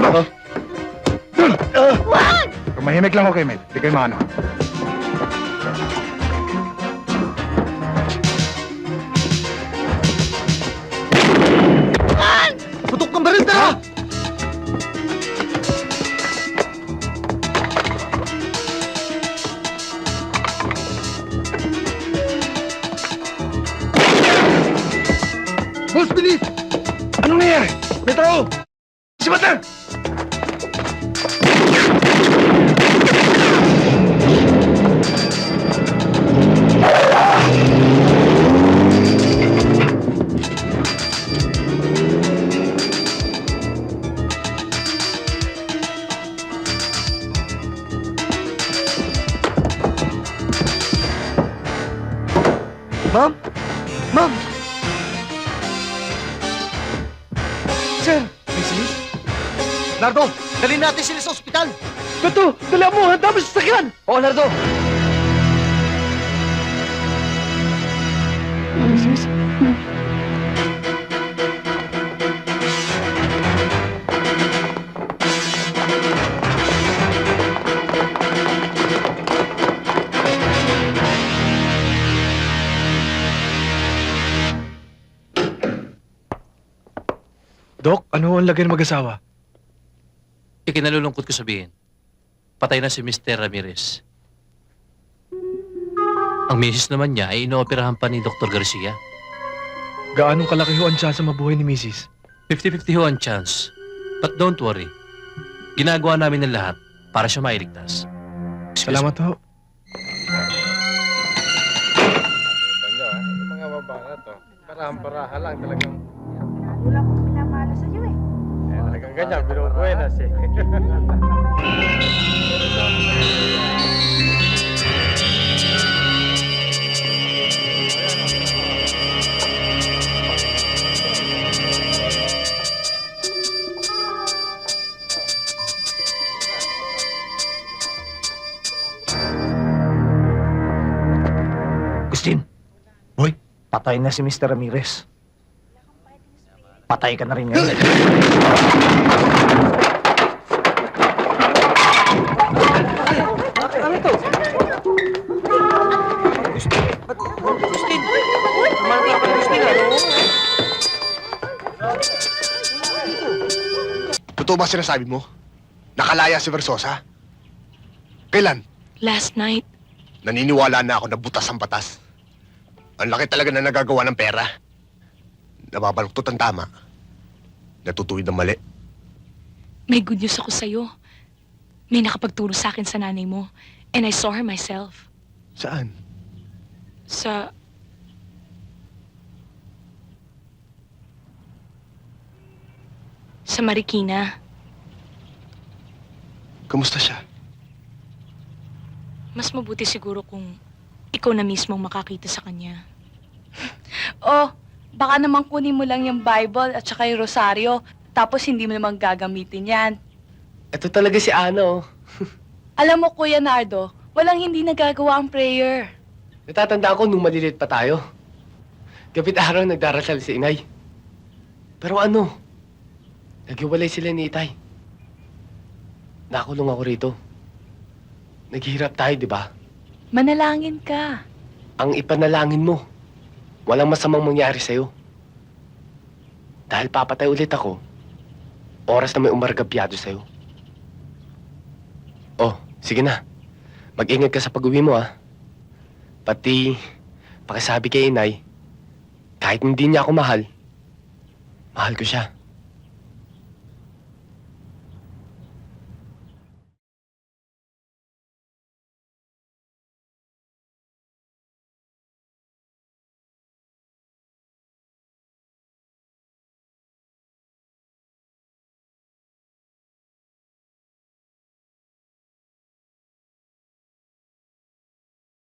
Labas! Wag! Tumahimik lang ako kay Mel. Di kayo maano. Putok kang baril, tara! Boss, bilis! Anong nangyari? May tao! Başımızdan! Ma'am! Ma'am! Sir, this is... Nardo, dali natin sila sa ospital! Beto, dali mo! Handa mo sa sakyan! Oo, Nardo! Mrs.? Dok, ano ang lagay ng mag-asawa? Ikinalulungkot ko sabihin, patay na si Mr. Ramirez. Ang misis naman niya ay inooperahan pa ni Dr. Garcia. Gaano kalaki ho ang chance mabuhay ni Mrs. 50-50 ho ang chance. But don't worry. Ginagawa namin ng lahat para siya mailigtas. Excuse Salamat ho. Ano, ah? Yung mga babae to. Parahan-paraha lang talagang. Wala akong pinamalo sa'yo eh. Eh, talagang ganyan. Binubuenas eh. Agustin! Boy? Patay na si Mr. Ramirez. Patay ka na rin ngayon. Totoo ba sinasabi mo? Nakalaya si Versosa? Kailan? Last night, Naniniwala na ako na butas ang batas. Ang laki talaga na nagagawa ng pera. Nababaluktot ang tama. Natutuwid ang mali. may good news ako sa'yo. May nakapagturo sa akin sa nanay mo. And I saw her myself. Saan? Sa... Sa Marikina. Kamusta siya? Mas mabuti siguro kung ikaw na mismo makakita sa kanya. Oh, baka naman kunin mo lang yung Bible at saka yung Rosaryo, tapos hindi mo naman gagamitin yan. Ito talaga si Ano. Alam mo, Kuya Nardo, walang hindi nagagawa ang prayer. Natatandaan ko nung maliliit pa tayo. Gabit araw nagdarasal si inay. Pero ano? Naghiwalay sila ni itay. Nakulong ako rito. Naghihirap tayo, di ba? Manalangin ka. Ang ipanalangin mo, walang masamang mangyari sa'yo. Dahil papatay ulit ako, oras na may umargabyado sa'yo. Oh, sige na. Mag-ingat ka sa pag-uwi mo, ah. Pati, pakisabi kay inay, kahit hindi niya ako mahal, mahal ko siya.